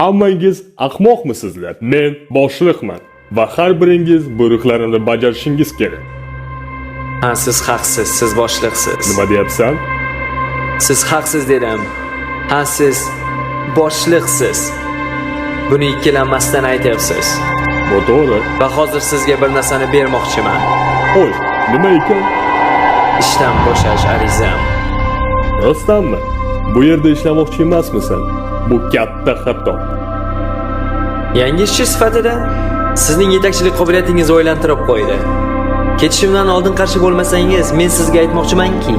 Hammangiz ahmoqmisizlar? Men boshliqman va har biringiz buyruqlarimni bajarishingiz kerak. Ha, siz haqsiz, siz boshliqsiz. Nima deyapsan? Siz haqsiz dedim. Ha, siz boshliqsiz. Buni ikkilanmasdan aytyapsiz. Bu to'g'ri. Va hozir sizga bir narsani bermoqchiman. Xo'sh, nima ekan? Ishdan bo'shash arizam. Rostdanmi? Bu yerda ishlamoqchi emasmisan? Bu katta xato. Yangi ishchi sifatida sizning yetakchilik qobiliyatingizni o'ylantirib qo'ydi. Ketishimdan oldin qarshi bo'lmasangiz, men sizga aytmoqchimanki,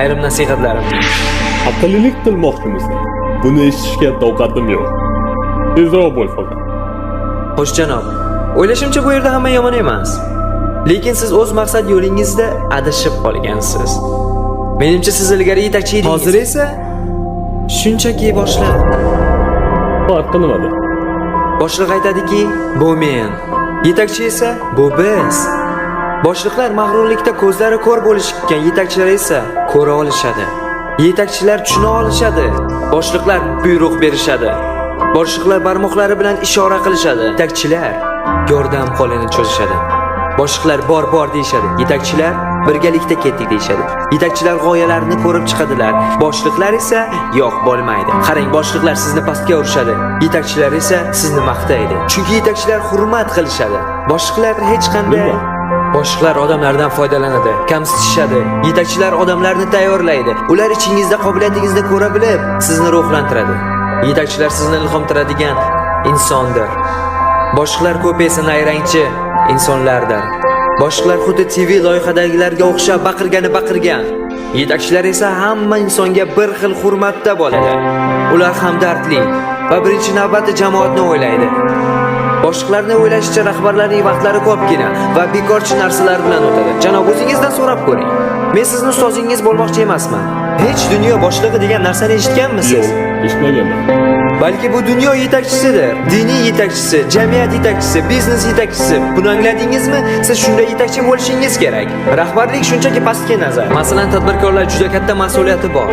ayrim nasihatlarimni Aqllilik qilmoqchimisan? Buni eshitishga toqatim yo'q. Tezroq bo'l faqat. Xo'sh janob, o'ylashimcha bu yerda hamma yomon emas. Lekin siz o'z maqsad yo'lingizda adashib qolgansiz. Menimcha siz ilgari yetakchi edingiz. Hozir esa shunchaki boshliq. Farqi nimada? Boshliq aytadiki, bu men. Yetakchi esa bu biz. Boshliqlar mag'rurlikda ko'zlari ko'r bo'lishgan, yetakchilar esa ko'ra olishadi. Yetakchilar tushuna olishadi. Boshliqlar buyruq berishadi. Boshliqlar barmoqlari bilan ishora qilishadi. Yetakchilar yordam qo'lini cho'zishadi. Boshliqlar bor bor deyishadi. Yetakchilar birgalikda ketdik deyishadi. Yetakchilar g'oyalarini ko'rib chiqadilar. Boshliqlar esa yo'q bo'lmaydi. Qarang, boshliqlar sizni pastga urishadi. Yetakchilar esa sizni maqtaydi. Chunki yetakchilar hurmat qilishadi. Boshliqlar hech qanday? Boshliqlar odamlardan foydalanadi, kamsitishadi. Yetakchilar odamlarni tayyorlaydi. Ular ichingizda qobiliyatingizni ko'ra bilib, sizni ruhlantiradi. Yetakchilar sizni ilhomtiradigan insondir. Boshliqlar ko'p esa nayrangchi insonlardir. Boshliqlar xuddi TV loyihadagilarga o'xshab baqirgani baqirgan. Yetakchilar esa hamma insonga bir xil hurmatda bo'ladi. Ular hamdardlik va birinchi navbatda jamoatni o'ylaydi. Boshliqlarni o'ylashicha rahbarlarning vaqtlari ko'pgina va bekorchi narsalar bilan o'tadi. Janob o'zingizdan so'rab ko'ring. Men sizni ustozingiz bo'lmoqchi emasman. Hech dunyo boshlig'i degan narsani eshitganmisiz? Yo'q, eshitmaganman. Balki bu dunyo yetakchisidir. Diniy yetakchisi, jamiyat yetakchisi, biznes yetakchisi. Buni angladingizmi? Siz shunday yetakchi bo'lishingiz kerak. Rahbarlik shunchaki pastki nazar. Masalan, tadbirkorlar juda katta mas'uliyati bor.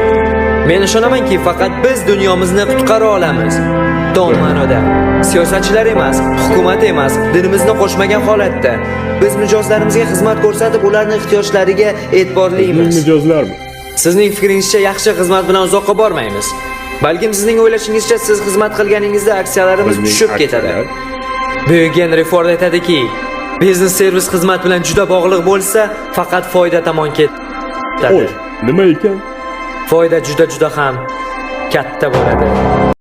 Men ishonamanki, faqat biz dunyomizni qutqara olamiz. Tom ma'noda. Siyosatchilar emas, hukumat emas, dinimizni qo'shmagan holatda biz mijozlarimizga xizmat ko'rsatib, ularning ehtiyojlariga e'tiborlimiz. Mijozlarmi? Sizning fikringizcha yaxshi xizmat bilan uzoqqa bormaymiz. Balkim sizning o'ylashingizcha siz xizmat qilganingizda aksiyalarimiz tushib ketadi. Buyuk Henry Ford aytadiki, biznes servis xizmat bilan juda bog'liq bo'lsa, faqat foyda tomon ketadi. Nima ekan? Foyda juda juda ham katta bo'ladi.